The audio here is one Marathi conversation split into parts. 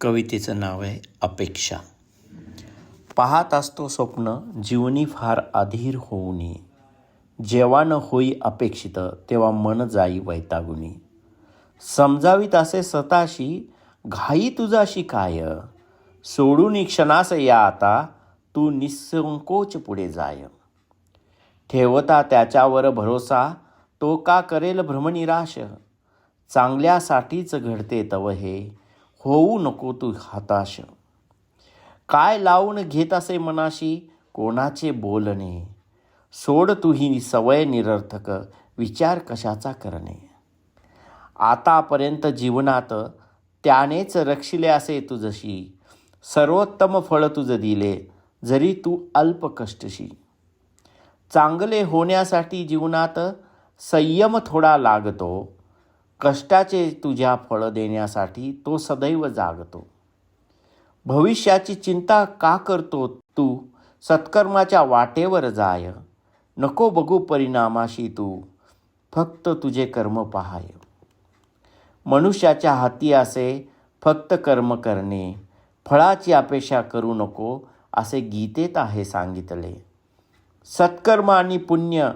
कवितेचं नाव आहे अपेक्षा. पाहत असतो स्वप्न जीवनी फार अधीर होऊ नये. जेव्हा न होई अपेक्षित तेव्हा मन जाई वैतागुनी. समजावीत असे स्वतःशी घाई तुझाशी काय? सोडून क्षणास या आता तू निसंकोच पुढे जाय. ठेवता त्याच्यावर भरोसा तो का करेल भ्रमनिराश? चांगल्यासाठीच घडते तव हे. होऊ नको तू हताश. काय लावून घेत असे मनाशी? कोणाचे बोलणे? सोड तू ही सवय निरर्थक विचार कशाचा करणे? आतापर्यंत जीवनात त्यानेच रक्षिले असे तुझशी. सर्वोत्तम फळ तुझं दिले जरी तू अल्प कष्टशी. चांगले होण्यासाठी जीवनात संयम थोडा लागतो कष्टाचे तुझ्या फळ देण्यासाठी तो सदैव जागतो. भविष्याची चिंता का करतो तू? सत्कर्माच्या वाटेवर जाय. नको बघू परिणामाशी तू. फक्त तुझे कर्म पाहाय. मनुष्याच्या हाती असे फक्त कर्म करणे. फळाची अपेक्षा करू नको असे गीतेत आहे सांगितले. सत्कर्म आणि पुण्य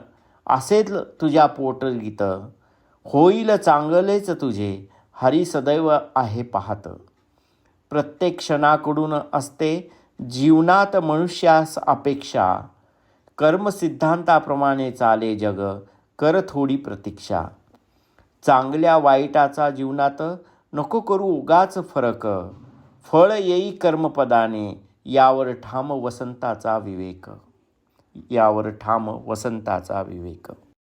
असेल तुझ्या पोट गीतं होईल चांगलेच तुझे हरी सदैव आहे पाहत. प्रत्येक क्षणाकडून असते जीवनात मनुष्यास अपेक्षा. कर्मसिद्धांताप्रमाणे चाले जग कर थोडी प्रतीक्षा. चांगल्या वाईटाचा जीवनात नको करू उगाच फरक. फळ येई कर्मपदाने यावर ठाम वसंताचा विवेक. यावर ठाम वसंताचा विवेक.